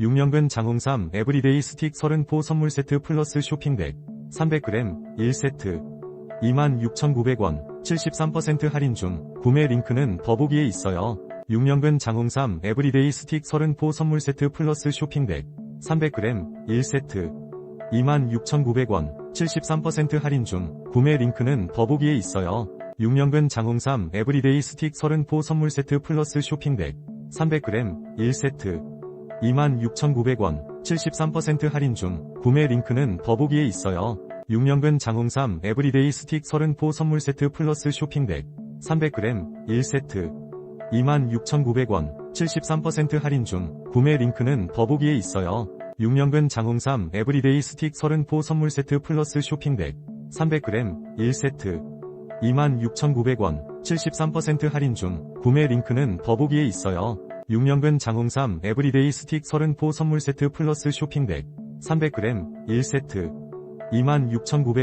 6년근 장홍삼 에브리데이 스틱 30포 선물 세트 플러스 쇼핑백 300g 1세트 26,900원 73% 할인 중 구매 링크는 더보기에 있어요. 6년근 장홍삼 에브리데이 스틱 30포 선물 세트 플러스 쇼핑백 300g 1세트 26,900원 73% 할인 중 구매 링크는 더보기에 있어요. 6년근 장홍삼 에브리데이 스틱 30포 선물 세트 플러스 쇼핑백 300g 1세트 26,900원 73% 할인 중 구매 링크는 더보기에 있어요. 6년근 장홍삼 에브리데이 스틱 30포 선물 세트 플러스 쇼핑백 300g 1세트 26,900원 73% 할인 중 구매 링크는 더보기에 있어요. 6년근 장홍삼 에브리데이 스틱 30포 선물 세트 플러스 쇼핑백 300g 1세트 26,900원 73% 할인 중 구매 링크는 더보기에 있어요. 6년근 장홍삼 에브리데이 스틱 30포 선물 세트 플러스 쇼핑백 300g 1세트 26,900원